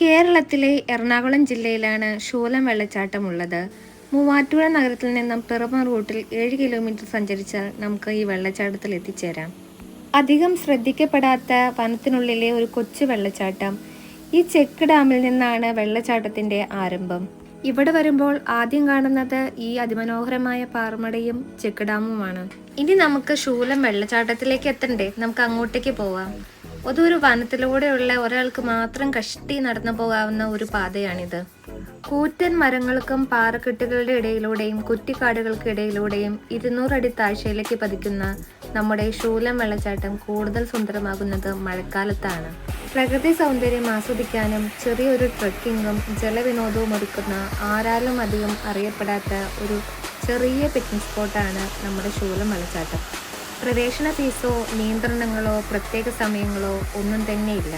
കേരളത്തിലെ എറണാകുളം ജില്ലയിലാണ് ശൂലം വെള്ളച്ചാട്ടമുള്ളത്. മൂവാറ്റുപുഴ നഗരത്തിൽ നിന്നും പിറമ റൂട്ടിൽ ഏഴ് കിലോമീറ്റർ സഞ്ചരിച്ചാൽ നമുക്ക് ഈ വെള്ളച്ചാട്ടത്തിൽ എത്തിച്ചേരാം. അധികം ശ്രദ്ധിക്കപ്പെടാത്ത വനത്തിനുള്ളിലെ ഒരു കൊച്ചു വെള്ളച്ചാട്ടം. ഈ ചെക്ക് ഡാമിൽ നിന്നാണ് വെള്ളച്ചാട്ടത്തിന്റെ ആരംഭം. ഇവിടെ വരുമ്പോൾ ആദ്യം കാണുന്നത് ഈ അതിമനോഹരമായ പാറമടയും ചെക്ക് ഡാമുമാണ്. ഇനി നമുക്ക് ശൂലം വെള്ളച്ചാട്ടത്തിലേക്ക് എത്തണ്ടേ? നമുക്ക് അങ്ങോട്ടേക്ക് പോവാം. അതൊരു വനത്തിലൂടെയുള്ള ഒരാൾക്ക് മാത്രം കഷ്ടി നടന്നു പോകാവുന്ന ഒരു പാതയാണിത്. കൂറ്റൻ മരങ്ങൾക്കും പാറക്കെട്ടുകളുടെ ഇടയിലൂടെയും കുറ്റിക്കാടുകൾക്ക് ഇടയിലൂടെയും ഇരുന്നൂറടി താഴ്ചയിലേക്ക് പതിക്കുന്ന നമ്മുടെ ശൂലം വെള്ളച്ചാട്ടം കൂടുതൽ സുന്ദരമാകുന്നത് മഴക്കാലത്താണ്. പ്രകൃതി സൗന്ദര്യം ആസ്വദിക്കാനും ചെറിയൊരു ട്രക്കിങ്ങും ജലവിനോദവും ഒരുക്കുന്ന ആരാലും അധികം അറിയപ്പെടാത്ത ഒരു ചെറിയ പിക്നിക് സ്പോട്ടാണ് നമ്മുടെ ശൂലം വെള്ളച്ചാട്ടം. പ്രവേശന ഫീസോ നിയന്ത്രണങ്ങളോ പ്രത്യേക സമയങ്ങളോ ഒന്നും തന്നെയില്ല